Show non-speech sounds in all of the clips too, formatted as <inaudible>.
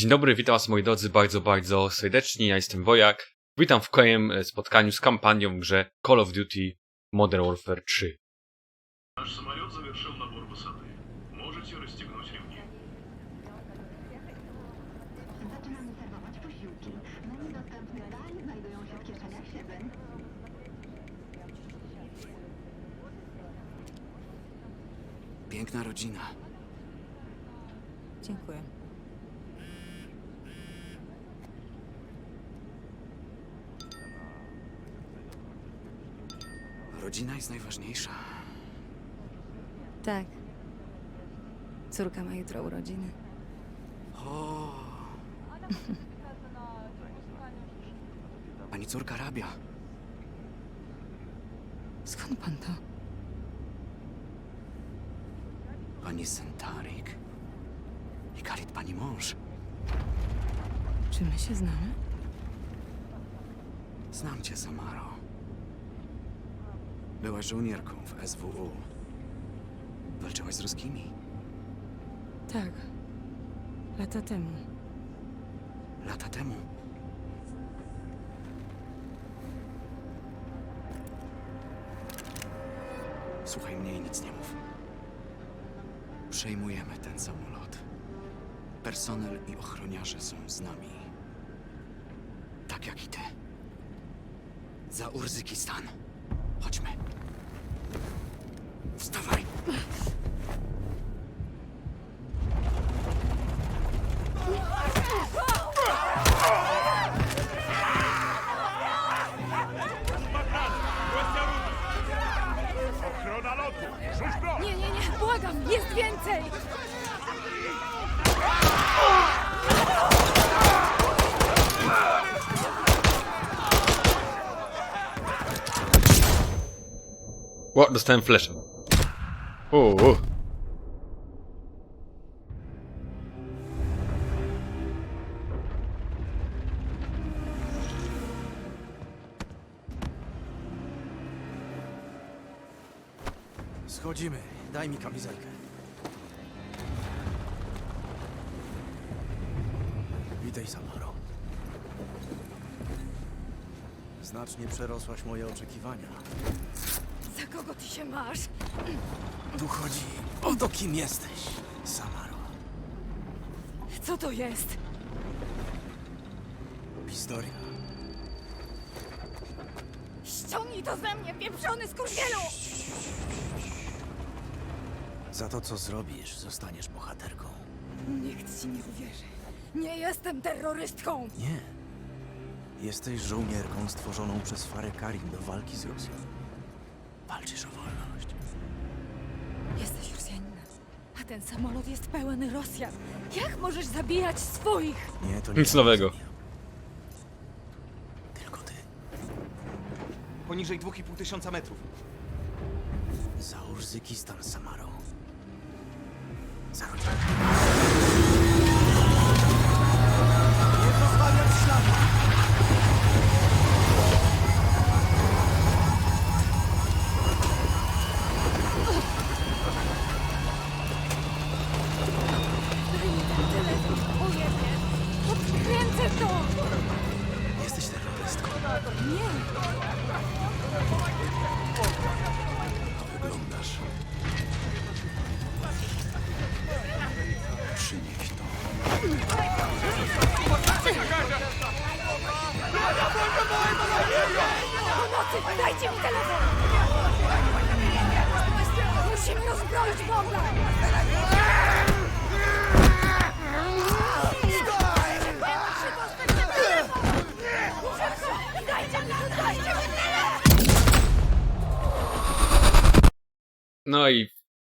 Dzień dobry, witam was moi drodzy bardzo, bardzo serdecznie, ja jestem Wojak. Witam w kolejnym e, spotkaniu z kampanią w grze Call of Duty Modern Warfare 3. Nasz samolot zawieszył nabór. Możecie rozciągnąć. Zaczynamy serwować posiłki. Znajdują się w kieszeniach. Piękna rodzina. Dziękuję. Rodzina jest najważniejsza. Tak. Córka ma jutro urodziny. O! Pani córka rabia. Skąd pan to? Pani Sentarik. I Kalit pani mąż. Czy my się znamy? Znam cię, Samaro. Byłaś żołnierką w SWU. Walczyłaś z ruskimi. Tak. Lata temu. Lata temu. Słuchaj mnie i nic nie mów. Przejmujemy ten samolot. Personel i ochroniarze są z nami. Tak jak i ty. Za Urzykistan. Chodźmy. Wstawaj! Dostałem flesza. Uuu. Schodzimy. Daj mi kamizelkę. Witaj, Samaro. Znacznie przerosłaś moje oczekiwania. Kogo ty się masz? Tu chodzi o to, kim jesteś, Samaro. Co to jest? Historia. Ściągnij to ze mnie, pieprzony skurwielu! Za to, co zrobisz, zostaniesz bohaterką. Nikt ci nie uwierzy. Nie jestem terrorystką! Nie. Jesteś żołnierką stworzoną przez Farę Karim do walki z Rosją. Walczysz o wolność. Jesteś Rosjaninem, a ten samolot jest pełen Rosjan. Jak możesz zabijać swoich? Nie, to nie Nic nowego. Tylko ty. Poniżej 2,5 tysiąca metrów. Za Urzykistan, Samaro. Za Wyglądasz.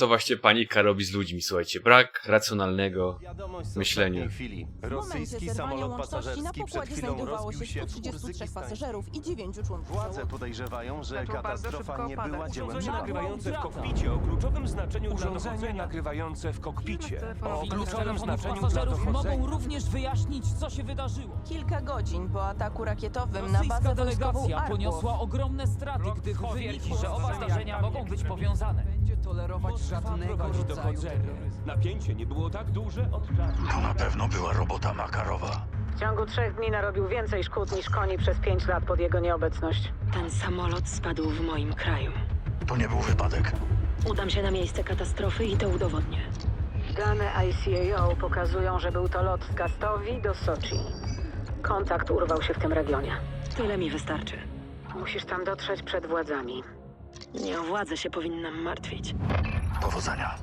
To właśnie panika robi z ludźmi, słuchajcie. Brak racjonalnego myślenia. W momencie Rosyjski zerwania samolot łączności na pasażerski przed pokładzie chwilą znajdowało rozbił się się w 133 Urzykistanie. pasażerów i 9 członków Władze załogi. podejrzewają, że Zaczął bardzo katastrofa szybko nie opadać. była dziełem Urządzenie przypadku. nagrywające w kokpicie o kluczowym znaczeniu dla dochodzenia. nagrywające w kokpicie O kluczowym znaczeniu dla dochodzenia. dochodzenia. również wyjaśnić, co się wydarzyło. Kilka godzin po ataku rakietowym na Rosyjska bazę wojskową delegacja Arków poniosła ogromne straty, gdy wynikło, że oba zdarzenia mogą być powiązane. Tolerować żadnego prowadzi rodzaju terroryzmu. Napięcie nie było tak duże od czasu. To na pewno była robota Makarowa. W ciągu trzech dni narobił więcej szkód niż koni przez pięć lat pod jego nieobecność. Ten samolot spadł w moim kraju. To nie był wypadek. Udam się na miejsce katastrofy i to udowodnię. Dane ICAO pokazują, że był to lot z Kastowi do Soczi. Kontakt urwał się w tym regionie. Tyle mi wystarczy. Musisz tam dotrzeć przed władzami. Nie o władzę się powinnam martwić. Powodzenia.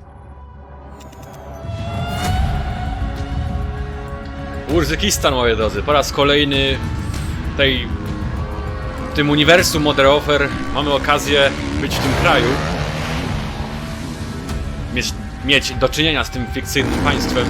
Urzykistan, moi drodzy, po raz kolejny w tej w tym uniwersum Modern Offer mamy okazję być w tym kraju. Mieć, mieć do czynienia z tym fikcyjnym państwem.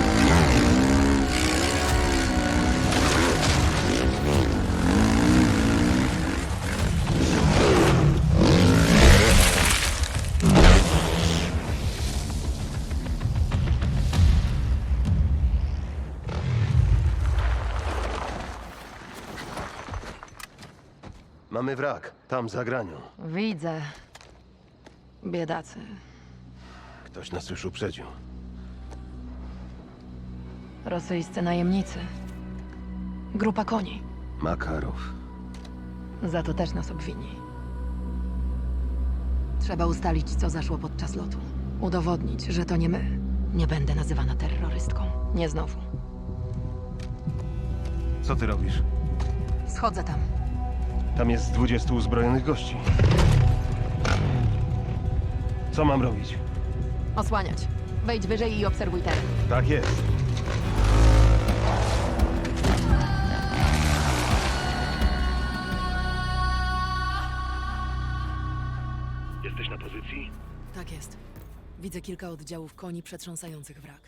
Wrak, tam za granią. Widzę. Biedacy. Ktoś nas już uprzedził. Rosyjscy najemnicy. Grupa koni. Makarow. Za to też nas obwini. Trzeba ustalić, co zaszło podczas lotu. Udowodnić, że to nie my. Nie będę nazywana terrorystką. Nie znowu. Co ty robisz? Schodzę tam. Tam jest 20 uzbrojonych gości. Co mam robić? Osłaniać. Wejdź wyżej i obserwuj teren. Tak jest. Jesteś na pozycji? Tak jest. Widzę kilka oddziałów koni przetrząsających wrak.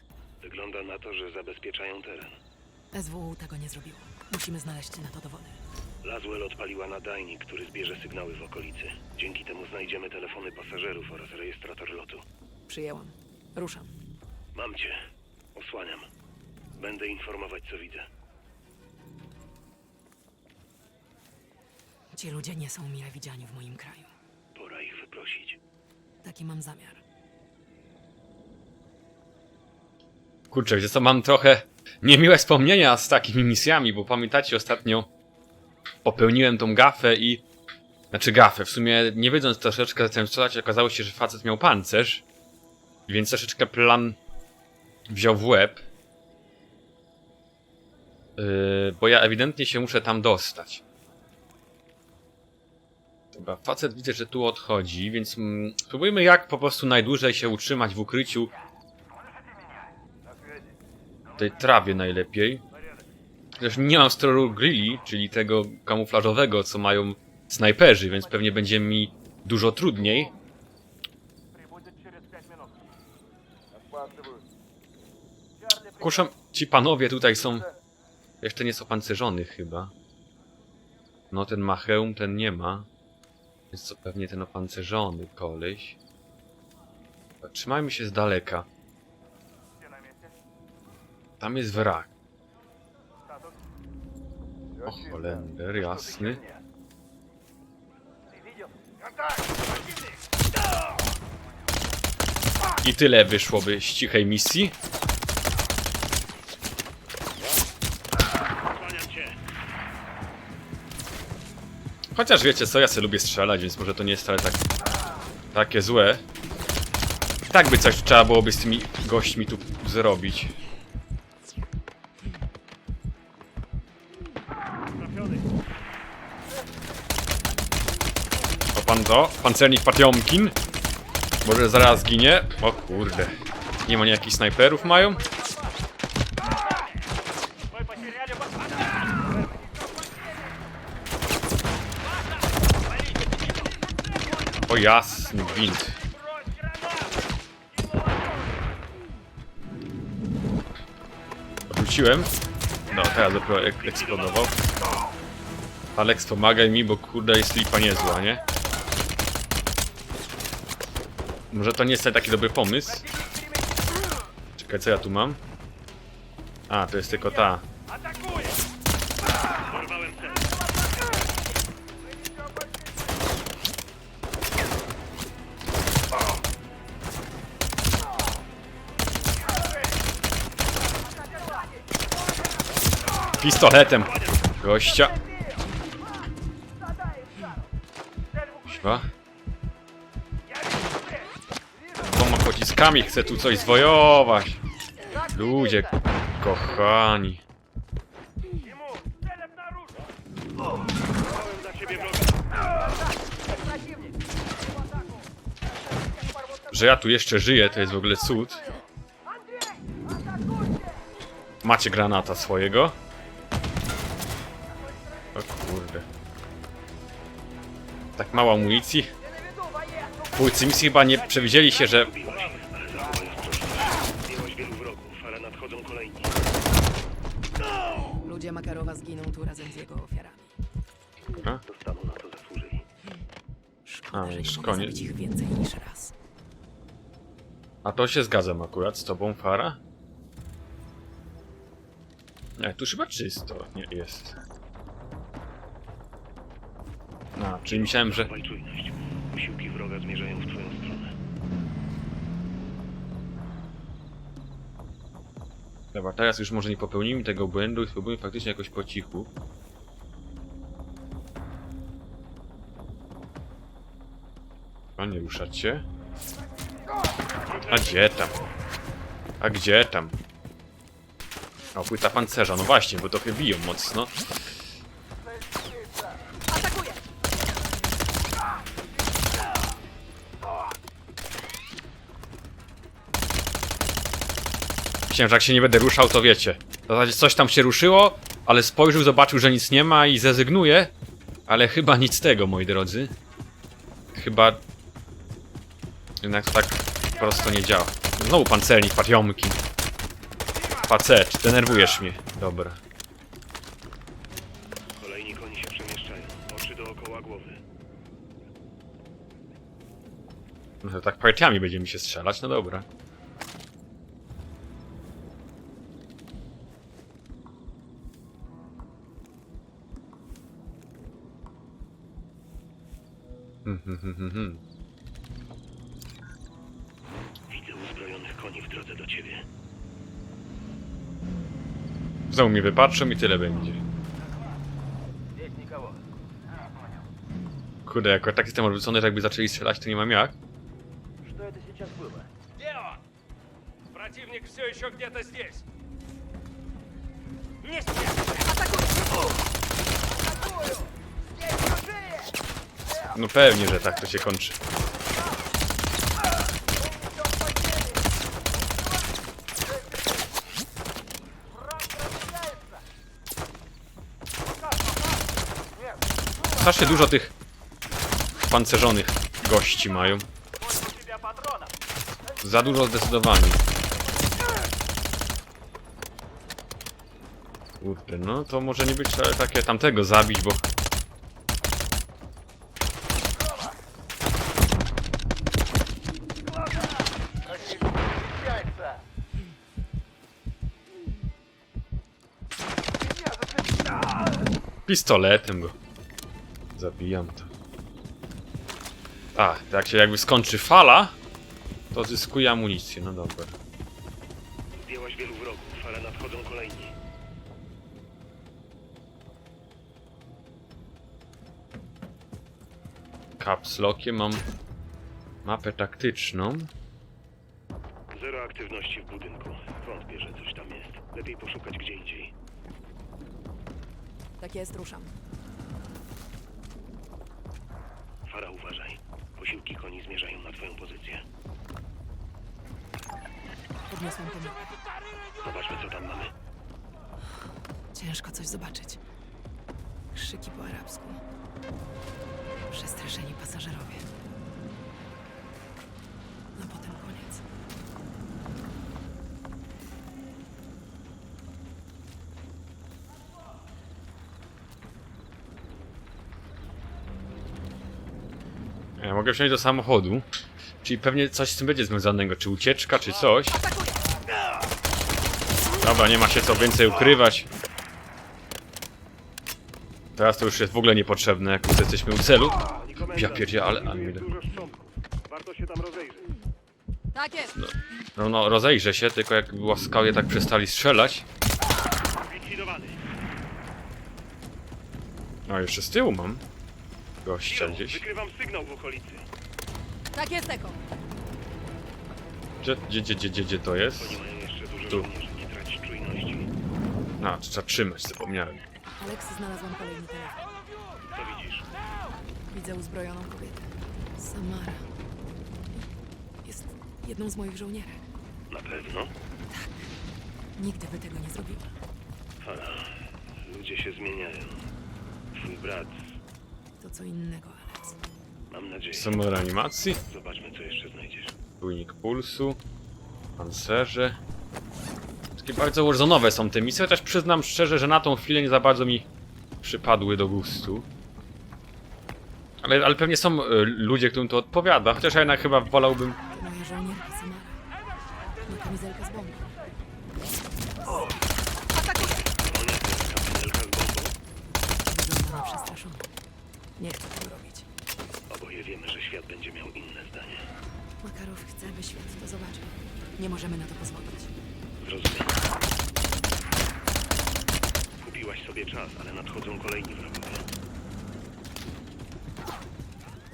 Wygląda na to, że zabezpieczają teren. SWU tego nie zrobiło. Musimy znaleźć na to dowody. Laswell odpaliła nadajnik, który zbierze sygnały w okolicy. Dzięki temu znajdziemy telefony pasażerów oraz rejestrator lotu. Przyjęłam. Ruszam. Mam cię. Osłaniam. Będę informować, co widzę. Ci ludzie nie są mile widziani w moim kraju. Pora ich wyprosić. Taki mam zamiar. Kurczę, wiecie co, mam trochę niemiłe wspomnienia z takimi misjami, bo pamiętacie ostatnio popełniłem tą gafę i... Znaczy gafę, w sumie nie wiedząc troszeczkę zacząłem strzelać, okazało się, że facet miał pancerz, więc troszeczkę plan wziął w łeb. Yy, bo ja ewidentnie się muszę tam dostać. Dobra, facet widzę, że tu odchodzi, więc mm, spróbujmy jak po prostu najdłużej się utrzymać w ukryciu w tej trawie najlepiej. Chociaż nie mam stroju grilli, czyli tego kamuflażowego, co mają snajperzy, więc pewnie będzie mi dużo trudniej. Kuszam, ci panowie tutaj są... Jeszcze nie jest opancerzony chyba. No ten ma hełm, ten nie ma. Jest to pewnie ten opancerzony koleś. Trzymajmy się z daleka. Tam jest wrak. O Holender, jasny. I tyle wyszłoby z cichej misji. Chociaż wiecie co, ja sobie lubię strzelać, więc może to nie jest wcale tak, takie złe. Tak by coś trzeba byłoby z tymi gośćmi tu zrobić. O pan to? Pancernik Patiomkin? Może zaraz zginie? O kurde. Nie ma jakichś snajperów mają? O jasny gwint. Wróciłem. No, teraz dopiero ek eksplodował. Alex, pomagaj mi, bo kurde jest lipa niezła, nie? Może to nie jest taki dobry pomysł. Czekaj, co ja tu mam? A, to jest tylko ta. Pistoletem gościa. Chce tu coś zwojować. Ludzie kochani. Że ja tu jeszcze żyję, to jest w ogóle cud. Macie granata swojego? O kurde. Tak mało amunicji. Twórcy misji chyba nie przewidzieli się, że... A, że już nie koniec. zabić ich więcej niż raz. A to się zgadzam akurat z tobą, Fara. Nie, tu chyba czysto nie jest. A, czyli myślałem, że... Zachowaj czujność. Wroga zmierzają w twoją stronę. Dobra, teraz już może nie popełnimy tego błędu i spróbujmy faktycznie jakoś po cichu. A nie ruszać się. A gdzie tam? A gdzie tam? O, płyta pancerza, no właśnie, bo trochę biją mocno. Myślałem, że jak się nie będę ruszał, to wiecie. W zasadzie coś tam się ruszyło, ale spojrzał, zobaczył, że nic nie ma i zrezygnuje. Ale chyba nic z tego, moi drodzy. Chyba... Jednak tak prosto nie działa. Znowu pancernik, patiomki. Facet, denerwujesz mnie. Dobra. Kolejni koni się przemieszczają. Oczy dookoła głowy. No to tak partiami będziemy się strzelać, no dobra. Hmm, hmm, hmm, hmm, hmm. koni w drodze do ciebie. Znowu mnie wypatrzą i tyle będzie. Kurde, jako tak jestem odwrócony, że jakby zaczęli strzelać, to nie mam jak. Противник все еще где-то здесь. No pewnie, że tak to się kończy. Strasznie dużo tych pancerzonych gości mają. Za dużo zdecydowanie. Kurde, no to może nie być takie tamtego zabić, bo Pistoletem go. Zabijam to. A, to jak się jakby skończy fala, to zyskuje amunicję. No dobra. Zdjęłaś wielu wrogów, ale nadchodzą kolejni. Caps lockiem mam mapę taktyczną. Zero aktywności w budynku. Wątpię, że coś tam jest. Lepiej poszukać gdzie indziej. Tak jest, ruszam. Fara, uważaj. Posiłki koni zmierzają na twoją pozycję. Podniosłam to. Zobaczmy, co tam mamy. Ciężko coś zobaczyć. Krzyki po arabsku. Przestraszeni pasażerowie. Mogę wsiąść do samochodu. Czyli pewnie coś z tym będzie związanego. Czy ucieczka, czy coś. Dobra, nie ma się co więcej ukrywać. Teraz to już jest w ogóle niepotrzebne, jak już jesteśmy u celu. Ja pierdzie, ale... ale mi- Dużo szczątków. Warto się tam rozejrzeć. Tak jest! No, no, rozejrzę się, tylko jak łaskawie tak przestali strzelać. A jeszcze z tyłu mam. Gościa Kilo, gdzieś. wykrywam sygnał w okolicy. Tak jest, Eko. Gdzie, gdzie, gdzie, gdzie, gdzie to jest? Oni mają jeszcze dużo Tu. żołnierzy, nie tracić czujności. A, trzeba trzymać, zapomniałem. Alex, znalazłam kolejny telefon. Co widzisz? Widzę uzbrojoną kobietę. Samara. Jest jedną z moich żołnierek. Na pewno? Nigdy by tego nie zrobiła. Ludzie się zmieniają. Twój brat, To co innego, Alex. mam nadzieję. Są reanimacji, Zobaczmy, co jeszcze znajdziesz. czujnik pulsu, pancerze. Takie bardzo warzone'owe są te misje, chociaż przyznam szczerze, że na tą chwilę nie za bardzo mi przypadły do gustu. Ale, ale pewnie są y, ludzie, którym to odpowiada, chociaż ja jednak chyba wolałbym... Moja żołnierka Samara. Ma kamizelkę z bombą. Kamizelka z bombą? Wygląda na przestraszoną. Nie chcę tego robić. Oboje wiemy, że świat będzie miał inne zdanie. Makarow chce, by świat to zobaczył. Nie możemy na to pozwolić. Zrozumiem. Kupiłaś sobie czas, ale nadchodzą kolejni wrogowie.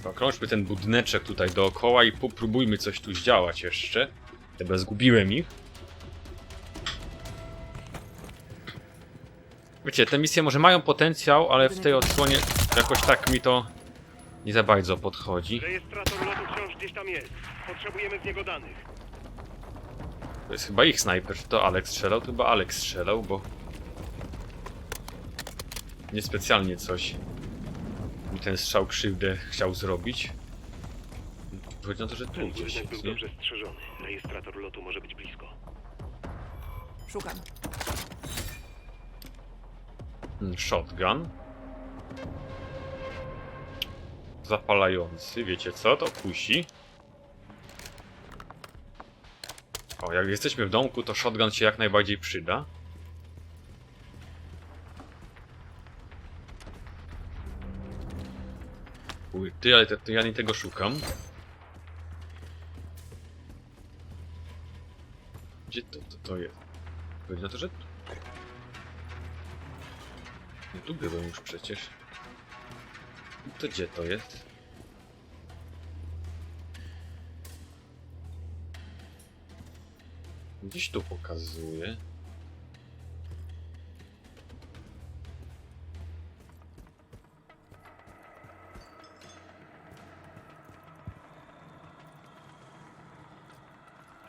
Okrążmy ten budyneczek tutaj dookoła i popróbujmy coś tu zdziałać jeszcze. Chyba zgubiłem ich. Wiecie, te misje może mają potencjał, ale w tej odsłonie jakoś tak mi to nie za bardzo podchodzi. Rejestrator lotu wciąż gdzieś tam jest. Potrzebujemy z niego danych. To jest chyba ich snajper. Czy to Alex strzelał? To chyba Alex strzelał, bo... Niespecjalnie coś mi ten strzał krzywdę chciał zrobić. Wychodzi na to, że tu Ten gdzieś budynek jest, był nie? dobrze strzeżony. Rejestrator lotu może być blisko. Szukam. Mm, Shotgun. Zapalający, wiecie co? To kusi. O, jak jesteśmy w domku, to shotgun się jak najbardziej przyda. Ty, ale to, ja nie tego szukam. Gdzie to, to, to jest? Wygląda na to, że. No tu byłem już przecież. To gdzie to jest? Gdzieś tu pokazuje.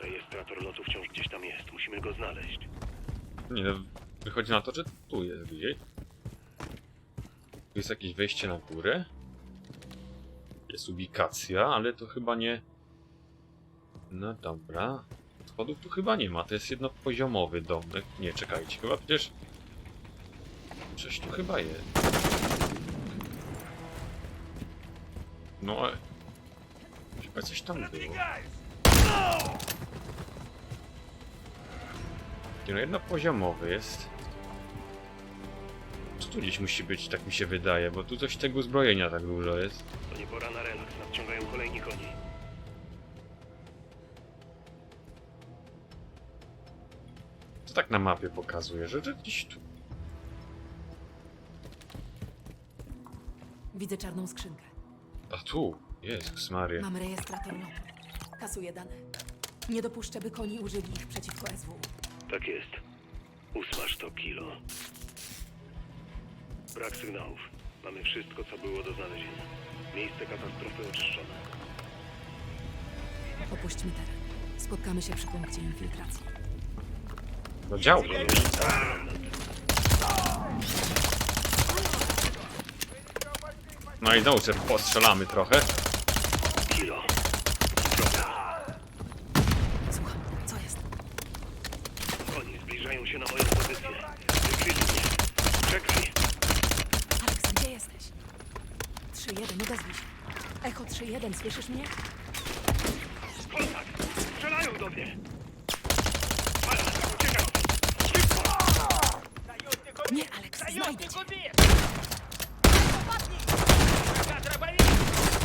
Rejestrator lotu wciąż gdzieś tam jest. Musimy go znaleźć. Nie no, wychodzi na to, że tu jest gdzieś. Tu jest jakieś wejście na górę. Jest ubikacja, ale to chyba nie... No dobra. Schodów tu chyba nie ma, to jest jednopoziomowy domek. Nie, czekajcie, chyba przecież... Coś tu chyba jest. No... ale- Chyba coś tam było. Nie, no jednopoziomowy jest. Tu gdzieś musi być, tak mi się wydaje, bo tu coś tego uzbrojenia tak dużo jest. To nie pora na relaks. Nadciągają kolejni koni. Co tak na mapie pokazuje, że, że gdzieś tu... Widzę czarną skrzynkę. A tu! Jezus Maria. Mam rejestrator lotu. Kasuję dane. Nie dopuszczę, by koni użyli ich przeciwko SW. Tak jest. Ósmasz to kilo. Brak sygnałów. Mamy wszystko, co było do znalezienia. Miejsce katastrofy oczyszczone. Opuśćmy teren. Spotkamy się przy punkcie infiltracji. No dział. No i znowu sobie postrzelamy trochę. Kilo. Słucham, co jest? Koni zbliżają się na moją pozycję. Wykryli mnie. Czekaj. Alex, gdzie jesteś? 3-1, odezwij się. Echo 3-1, słyszysz mnie? Kontakt! Strzelają do mnie! Ala, uciekaj! Szybko! Nie, Alex, znajdę cię.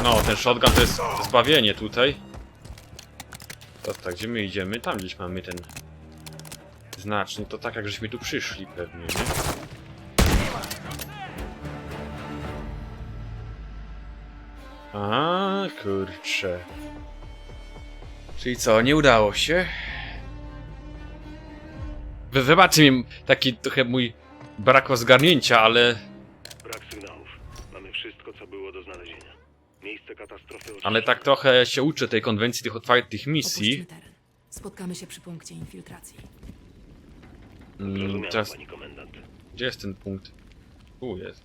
No, ten shotgun to jest zbawienie tutaj. To tak, gdzie my idziemy? Tam gdzieś mamy ten znacznik. To tak jak żeśmy tu przyszli pewnie, nie? A, kurczę. Czyli co, nie udało się? Wy, wybaczcie mi taki trochę mój brak rozgarnięcia, ale... Brak sygnałów. Mamy wszystko, co było do znalezienia. Miejsce katastrofy Ale oczyszczone. tak trochę się uczę tej konwencji tych otwartych misji. Opuśćmy teren. Spotkamy się przy punkcie infiltracji. Mm, Zrozumiałem, teraz, pani komendant. gdzie jest ten punkt? Tu jest.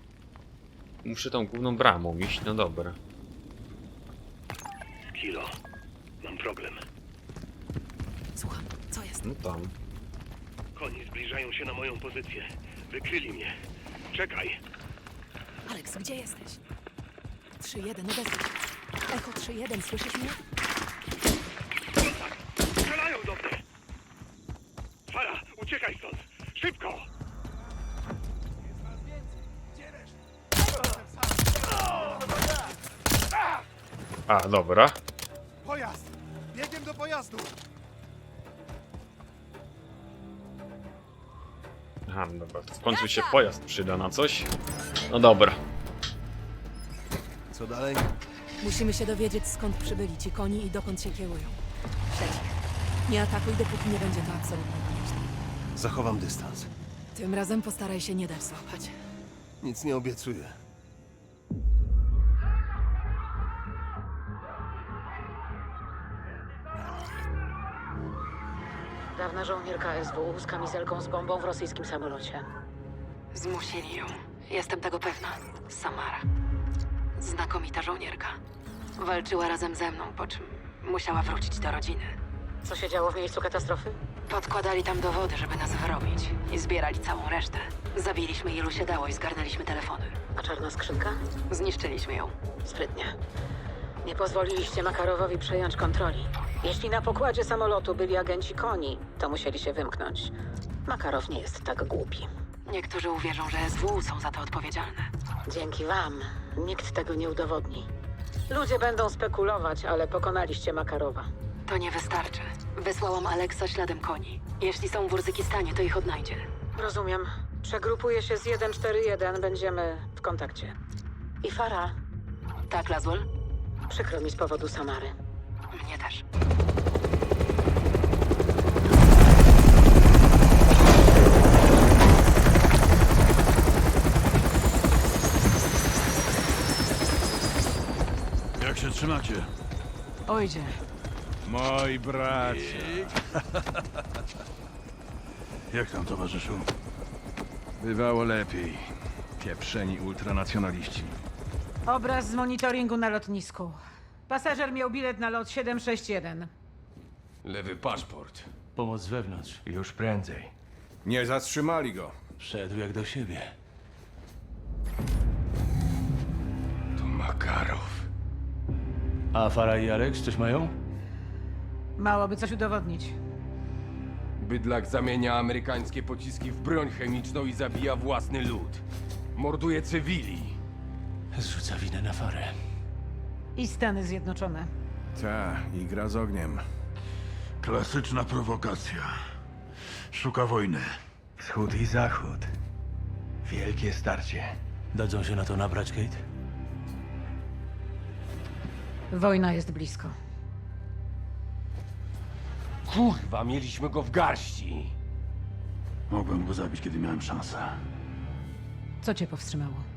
Muszę tą główną bramą iść, no dobra. Kilo. Mam problem. Słucham, co jest? No tam. Koni zbliżają się na moją pozycję. Wykryli mnie. Czekaj. Alex, gdzie jesteś? 3-1, odezwij się. Echo 3-1, słyszysz mnie? Kontakt! Strzelają do mnie! Fara, uciekaj stąd! Szybko! A, dobra. Pojazdu! Aha, dobra, to w końcu się pojazd przyda na coś. No dobra. Co dalej? Musimy się dowiedzieć, skąd przybyli ci koni i dokąd się kierują. Śledź ich. Nie atakuj, dopóki nie będzie to absolutnie konieczne. Zachowam dystans. Tym razem postaraj się nie dać złapać. Nic nie obiecuję. Dawna żołnierka SW z kamizelką z bombą w rosyjskim samolocie. Zmusili ją. Jestem tego pewna. Samara. Znakomita żołnierka. Walczyła razem ze mną, po czym musiała wrócić do rodziny. Co się działo w miejscu katastrofy? Podkładali tam dowody, żeby nas wyrobić. I zbierali całą resztę. Zabiliśmy ilu się dało i zgarnęliśmy telefony. A czarna skrzynka? Zniszczyliśmy ją. Sprytnie. Nie pozwoliliście Makarowowi przejąć kontroli. Jeśli na pokładzie samolotu byli agenci koni, to musieli się wymknąć. Makarow nie jest tak głupi. Niektórzy uwierzą, że SW są za to odpowiedzialne. Dzięki wam nikt tego nie udowodni. Ludzie będą spekulować, ale pokonaliście Makarowa. To nie wystarczy. Wysłałam Aleksa śladem koni. Jeśli są w Urzykistanie, to ich odnajdzie. Rozumiem. Przegrupuję się z 141, będziemy w kontakcie. I Fara? Tak, Laswell? Przykro mi z powodu Samary. Mnie też. Jak się trzymacie? Ojdzie. Moi bracia. <laughs> Jak tam, towarzyszu? Bywało lepiej. Pieprzeni ultranacjonaliści. Obraz z monitoringu na lotnisku. Pasażer miał bilet na lot 761. Lewy paszport. Pomoc z wewnątrz. Już prędzej. Nie zatrzymali go. Wszedł jak do siebie. To Makarow. A Fara i Alex coś mają? Mało by coś udowodnić. Bydlak zamienia amerykańskie pociski w broń chemiczną i zabija własny lud. Morduje cywili. Zrzuca winę na Farę. I Stany Zjednoczone. Ta, i gra z ogniem. Klasyczna prowokacja. Szuka wojny. Wschód i zachód. Wielkie starcie. Dadzą się na to nabrać, Kate? Wojna jest blisko. Kurwa, mieliśmy go w garści. Mogłem go zabić, kiedy miałem szansę. Co cię powstrzymało?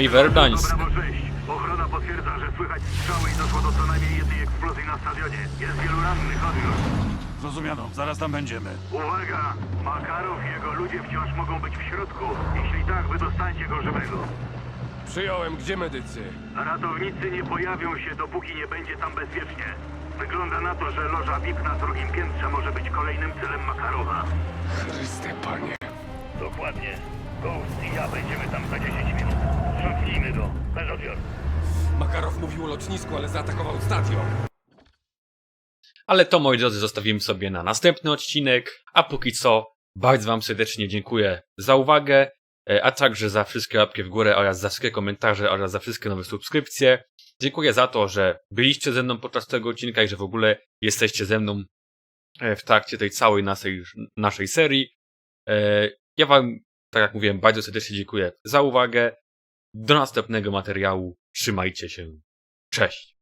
No i 6. Ochrona potwierdza, że słychać strzały i doszło do co najmniej jednej eksplozji na stadionie. Jest wielu rannych, odbiór. Zrozumiano, zaraz tam będziemy. Uwaga! Makarow i jego ludzie wciąż mogą być w środku. Jeśli tak, wydostańcie go żywego. Przyjąłem, gdzie medycy? Ratownicy nie pojawią się, dopóki nie będzie tam bezpiecznie. Wygląda na to, że loża VIP na drugim piętrze może być kolejnym celem Makarowa. Chryste, panie. Dokładnie. Ghost i ja będziemy tam za 10 minut. Sprzątnijmy go. Bez odbioru. Makarow mówił o lotnisku, ale zaatakował stadion. Ale to, moi drodzy, zostawimy sobie na następny odcinek. A póki co, bardzo Wam serdecznie dziękuję za uwagę e, a także za wszystkie łapki w górę oraz za wszystkie komentarze oraz za wszystkie nowe subskrypcje. Dziękuję za to, że byliście ze mną podczas tego odcinka i że w ogóle jesteście ze mną e, w trakcie tej całej naszej, naszej serii. E, Ja wam, tak jak mówiłem, bardzo serdecznie dziękuję za uwagę. Do następnego materiału. Trzymajcie się. Cześć.